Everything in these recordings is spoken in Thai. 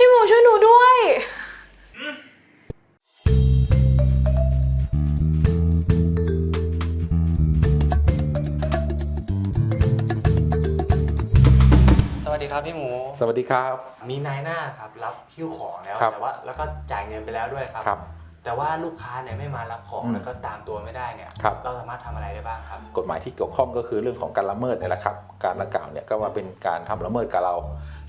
พี่หมูช่วยหนูด้วย สวัสดีครับพี่หมู สวัสดีครับ มีนายหน้าครับรับคิ้วของแล้วครับแต่ว่าแล้วก็จ่ายเงินไปแล้วด้วยครับ ครับแต่ว่าลูกค้าเนี่ยไม่มารับของอืมแล้วก็ตามตัวไม่ได้เนี่ยครับ เราสามารถทำอะไรได้บ้างครับ กฎหมายที่เกี่ยวข้องก็คือเรื่องของการละเมิดเนี่ยแหละครับ การดังกล่าวเนี่ยก็ว่าเป็นการทำละเมิดกับเรา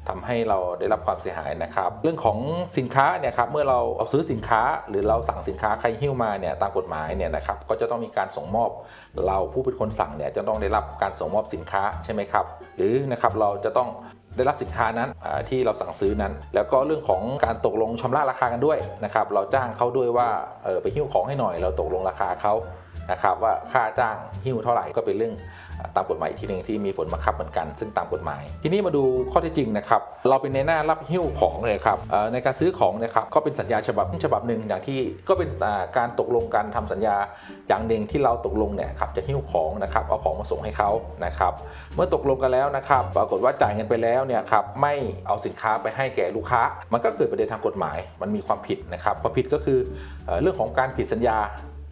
ทำให้เราได้รับความเสียหายนะครับ เรื่องของสินค้าเนี่ยครับเมื่อเราเอาซื้อสินค้า หรือเราสั่งสินค้าใครหิ้วมาเนี่ยตามกฎหมายเนี่ยนะครับก็จะต้องมีการส่งมอบ เราผู้เป็นคนสั่งเนี่ยจะต้องได้รับการส่งมอบสินค้าใช่ไหมครับ หรือนะครับเราจะต้องได้รับสินค้านั้นที่เราสั่งซื้อนั้น แล้วก็เรื่องของการตกลงชำระราคากันด้วยนะครับเราจ้างเขาด้วยว่าเออไปหิ้วของให้หน่อย เราตกลงราคาเขา นะครับว่าค่าจ้างหิ้วเท่าไหร่ก็เป็นเรื่องตามกฎหมายอีกทีหนึ่งที่มีผลบังคับเหมือนกัน ซึ่งตามกฎหมาย ทีนี้มาดูข้อเท็จจริงนะครับเราเป็นในหน้ารับหิ้วของเลยครับในการซื้อของนะครับก็เป็นสัญญาฉบับฉบับหนึ่งอย่างที่ก็เป็นการตกลงการทำสัญญาอย่างหนึ่งที่เราตกลงเนี่ยครับจะหิ้วของนะครับเอาของมาส่งให้เขานะครับเมื่อตกลงกันแล้วนะครับปรากฏว่าจ่ายเงินไปแล้วเนี่ยครับไม่เอาสินค้าไปให้แก่ลูกค้า มันก็เกิดประเด็นทางกฎหมาย มันมีความผิดนะครับความผิดก็คือเรื่องของการผิดสัญญา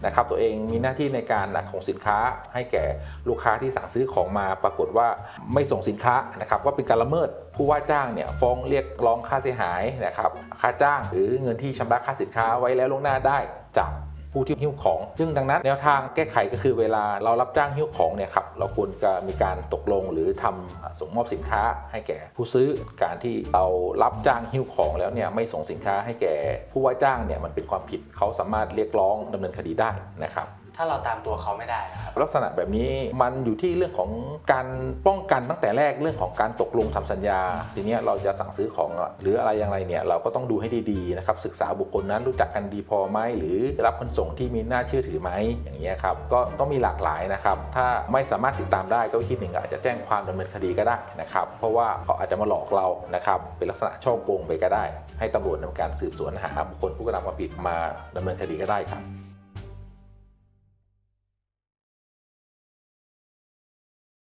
นะครับตัวเองมีหน้าที่ในการของสินค้าให้แก่ลูกค้าที่สั่งซื้อของมาปรากฏว่าไม่ส่งสินค้านะครับว่าเป็นการละเมิดผู้ว่าจ้างเนี่ยฟ้องเรียกร้องค่าเสียหายนะครับค่าจ้างหรือเงินที่ชำระค่าสินค้าไว้แล้วล่วงหน้าได้จาก ผู้ที่หิ้วของ ซึ่งดังนั้นแนวทางแก้ไขก็คือเวลาเรารับจ้างหิ้วของเนี่ยครับเราควรจะมีการตกลงหรือทำส่งมอบสินค้าให้แก่ผู้ซื้อการที่เรารับจ้างหิ้วของแล้วเนี่ยไม่ส่งสินค้าให้แก่ผู้ว่าจ้างเนี่ยมันเป็นความผิดเขาสามารถเรียกร้องดำเนินคดีได้นะครับ ถ้าเราตามตัวเขาไม่ได้นะครับ ลักษณะแบบนี้มันอยู่ที่เรื่องของการป้องกันตั้งแต่แรกเรื่องของการตกลงทำสัญญา ทีเนี้ยเราจะสั่งซื้อของหรืออะไรอย่างไรเนี่ยเราก็ต้องดูให้ดีๆนะครับศึกษาบุคคลนั้นรู้จักกันดีพอไหมหรือรับคนส่งที่มีน่าเชื่อถือไหมอย่างเงี้ยครับก็ต้องมีหลากหลายนะครับถ้าไม่สามารถติดตามได้ก็วิธีหนึ่งอาจจะแจ้งความดำเนินคดีก็ได้นะครับเพราะว่าเขาอาจจะมาหลอกเรานะครับเป็นลักษณะช่อโกงไปก็ได้ ให้ตำรวจดำเนินการสืบสวนหาบุคคลผู้กระทำความผิดมาดำเนินคดีก็ได้ครับ